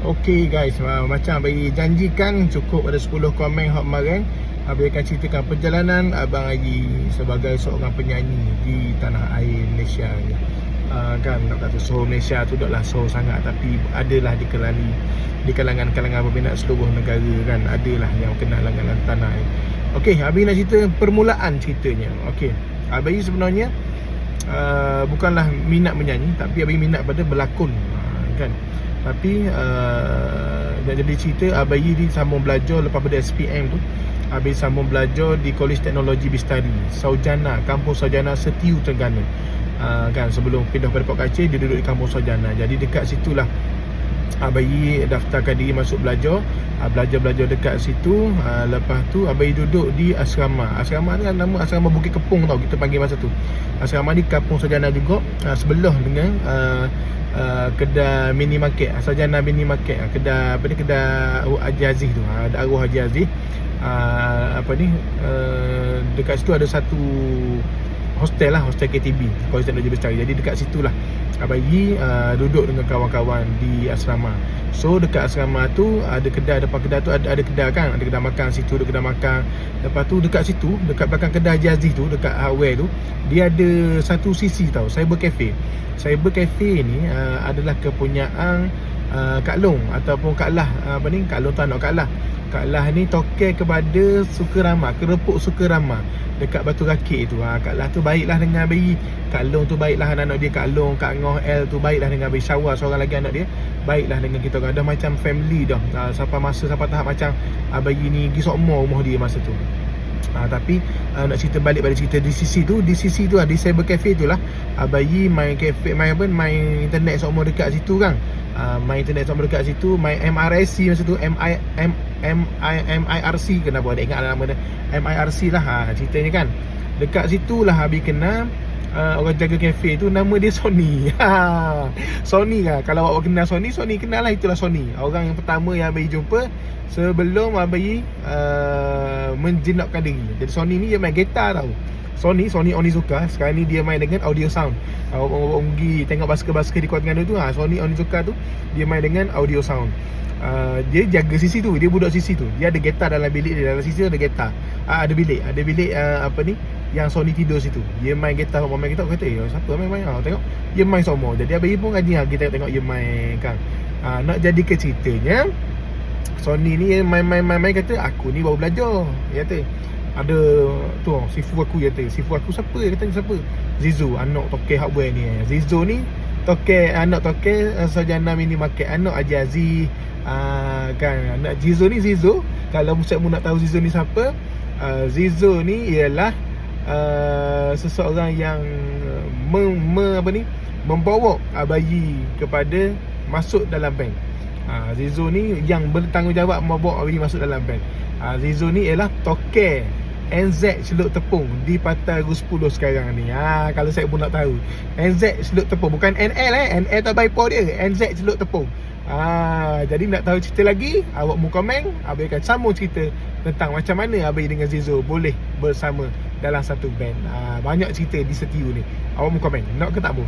Okay guys, uh, macam Haji janjikan cukup ada 10 komen hot kemarin. Abang akan ceritakan perjalanan Abang Haji sebagai seorang penyanyi di tanah air Malaysia. Ni uh, Kan nak kata soul Malaysia tu taklah soul sangat Tapi adalah di kalangan di kalangan-kalangan peminat seluruh negara kan. Adalah yang kenal dengan tanah air. Okay, Abang nak cerita permulaan ceritanya. Okay, Abang sebenarnya uh, bukanlah minat menyanyi Tapi Abang minat pada berlakon. Uh, kan tapi uh, jadi cerita Abayi ni sambung belajar lepas pada SPM tu. Abayi sambung belajar di Kolej Teknologi Bistari Saujana, Kampung Saujana Setiu Terengganu uh, kan sebelum pindah pada Port Kacir dia duduk di Kampung Saujana. Jadi dekat situlah Abayi daftarkan diri masuk belajar. Uh, Belajar-belajar dekat situ. Uh, Lepas tu Abayi duduk di asrama. Asrama ni kan nama asrama Bukit Kepung tau Kita panggil masa tu. Asrama ni Kampung Sarjana juga. Uh, Sebelah dengan uh, uh, Kedai mini market Sarjana mini market uh, Kedai apa ni Kedai Haji Aziz tu. Uh, Arwah Haji Aziz. Uh, Apa ni uh, Dekat situ ada satu hostel lah hostel KTB Kolej Teknologi Bestari jadi dekat situ lah. Abayi uh, duduk dengan kawan-kawan di asrama so dekat asrama tu ada kedai depan kedai tu ada, ada kedai kan? Ada kedai makan situ ada kedai makan. Lepas tu dekat situ dekat belakang kedai Aziz tu dekat hardware tu dia ada satu sisi tau cyber cafe. Cyber cafe ni uh, adalah kepunyaan uh, Kak Long ataupun Kak Lah. Uh, apa ni? Kak Long tu anak Kak Lah Kak Lah ni toke kepada Sukarama kerepuk Sukarama dekat Batu Rakit tu. Ha, Kak Lah tu baiklah dengan bayi. Kak Long tu baiklah dengan anak dia. Kak Long, Kak Ngoh L tu baiklah dengan bayi. Syawal seorang lagi anak dia baiklah dengan kita orang. Dah macam family dah. Ha, sampai masa sampai tahap macam ha, bayi ni pergi sokmo rumah dia masa tu. Ha, tapi uh, nak cerita balik pada cerita di sisi tu di sisi tu lah di cyber cafe tu lah. Uh, bayi main cafe main apa main internet semua dekat situ kan uh, main internet semua dekat situ main MRSC masa tu MI M M I M I R C kenapa ada ingat nama dia MIRC lah ha, ceritanya kan. Dekat situ lah Abi kenal uh, orang jaga kafe tu nama dia Sony. Ha, Sony lah. Kalau awak kenal Sony Sony kenal lah itulah Sony. Orang yang pertama yang Abi jumpa sebelum Abi uh, menjenakkan diri. Jadi Sony ni dia main gitar tau Sony, Sony Onizuka. Sekarang ni dia main dengan audio sound. Awak pergi tengok basker-basker di Kuala Terengganu tu ha, Sony Onizuka tu Dia main dengan audio sound. Uh, Dia jaga sisi tu Dia budak sisi tu. Dia ada gitar dalam bilik dia Dalam sisi tu ada gitar uh, Ada bilik Ada bilik uh, apa ni Yang Sony tidur situ. Dia main gitar Orang main gitar Kata eh siapa main-main ha, Tengok Dia main semua. Jadi Abang pun ngaji ha, Kita tengok dia main kan. Uh, Nak jadi ke ceritanya Sony ni main-main-main Kata aku ni baru belajar. Dia kata ada tu sifu aku kata sifu aku siapa dia kata siapa? Zizo anak toke hardware ni. Eh. Zizo ni toke anak toke uh, sarjana mini market. Anak Haji Aziz uh, kan. Anak Zizo ni Zizo kalau Musab mu nak tahu Zizo ni siapa uh, Zizo ni ialah uh, seseorang yang me, me, apa ni? Membawa bayi kepada masuk dalam bank. Zizo ni yang bertanggungjawab membawa Abi masuk dalam band. Ha, Zizo ni ialah toke NZ Celuk Tepung di Pantai Rus 10 sekarang ni. Ha, kalau saya pun nak tahu. NZ Celuk Tepung bukan NL eh. NL tak baik dia. NZ Celuk Tepung. Ha, jadi nak tahu cerita lagi, awak mu komen, Abi akan sambung cerita tentang macam mana Abi dengan Zizo boleh bersama dalam satu band. Ha, banyak cerita di setiu ni. Awak mu komen. Nak ke tak mu?